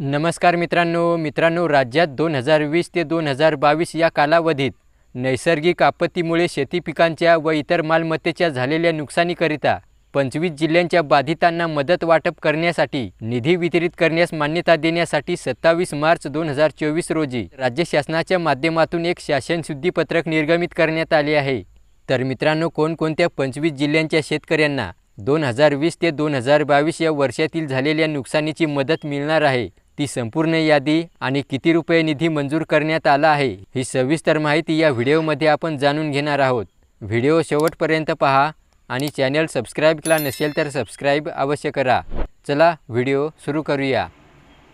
नमस्कार मित्रांनो मित्रांनो राज्यात दोन हजार वीस ते दोन हजार बावीस या कालावधीत नैसर्गिक आपत्तीमुळे शेती पिकांच्या व इतर मालमत्तेच्या झालेल्या नुकसानीकरिता पंचवीस जिल्ह्यांच्या बाधितांना मदत वाटप करण्यासाठी निधी वितरित करण्यास मान्यता देण्यासाठी सत्तावीस मार्च दोन हजार चोवीस रोजी राज्य शासनाच्या माध्यमातून एक शासन शुद्धीपत्रक निर्गमित करण्यात आले आहे. तर मित्रांनो कोणकोणत्या पंचवीस जिल्ह्यांच्या शेतकऱ्यांना दोन हजार वीस ते दोन हजार बावीस या वर्षातील झालेल्या नुकसानीची मदत मिळणार आहे? ती संपूर्ण यादी आणि किती रुपये निधी मंजूर करण्यात आला आहे ही सविस्तर माहिती या व्हिडिओमध्ये आपण जाणून घेणार आहोत. व्हिडिओ शेवटपर्यंत पहा आणि चॅनल सबस्क्राईब केला नसेल तर सबस्क्राईब अवश्य करा. चला व्हिडिओ सुरू करूया.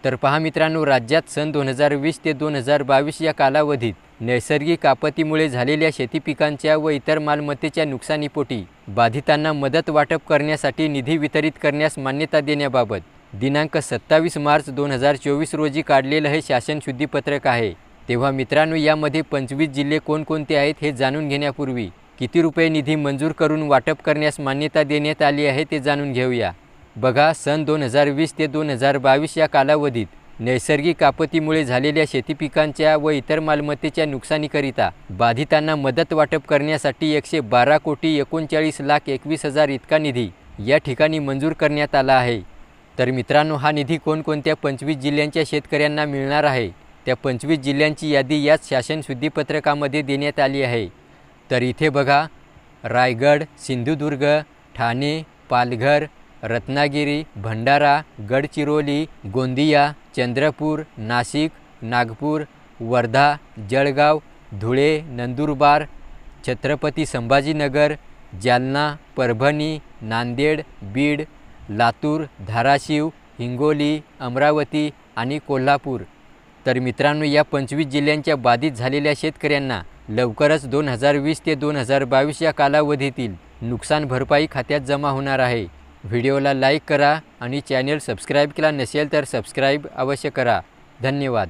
तर पहा मित्रांनो राज्यात सन दोन हजार वीस ते दोन हजार बावीस या कालावधीत नैसर्गिक आपत्तीमुळे झालेल्या शेती पिकांच्या व इतर मालमत्तेच्या नुकसानीपोटी बाधितांना मदत वाटप करण्यासाठी निधी वितरित करण्यास मान्यता देण्याबाबत दिनांक सत्तावीस मार्च दोन हजार चोवीस रोजी काढलेलं हे शासन शुद्धीपत्रक आहे. तेव्हा मित्रांनो यामध्ये पंचवीस जिल्हे कोणकोणते आहेत हे जाणून घेण्यापूर्वी किती रुपये निधी मंजूर करून वाटप करण्यास मान्यता देण्यात आली आहे ते जाणून घेऊया. बघा सन दोन हजार वीस ते दोन हजार बावीस या कालावधीत नैसर्गिक आपत्तीमुळे झालेल्या शेती पिकांच्या व इतर मालमत्तेच्या नुकसानीकरिता बाधितांना मदत वाटप करण्यासाठी एकशे बारा कोटी एकोणचाळीस लाख एकवीस हजार इतका निधी या ठिकाणी मंजूर करण्यात आला आहे. तर मित्रांनो हा निधी कोणकोणत्या पंचवीस जिल्ह्यांच्या शेतकऱ्यांना मिळणार आहे? त्या पंचवीस जिल्ह्यांची यादी याच शासन शुद्धीपत्रकामध्ये देण्यात आली आहे. तर इथे बघा रायगड सिंधुदुर्ग ठाणे पालघर रत्नागिरी भंडारा गडचिरोली गोंदिया चंद्रपूर नाशिक नागपूर वर्धा जळगाव धुळे नंदुरबार छत्रपती संभाजीनगर जालना परभणी नांदेड बीड लातूर धाराशिव हिंगोली अमरावती आणि कोल्हापूर. तर मित्रांनो या पंचवीस जिल्ह्यांच्या बाधित झालेल्या शेतकऱ्यांना लवकरच दोन हजार वीस ते दोन हजार बावीस या कालावधीतील नुकसान भरपाई खात्यात जमा होणार आहे. व्हिडिओला लाईक करा आणि चॅनेल सबस्क्राईब केला नसेल तर सबस्क्राईब अवश्य करा. धन्यवाद.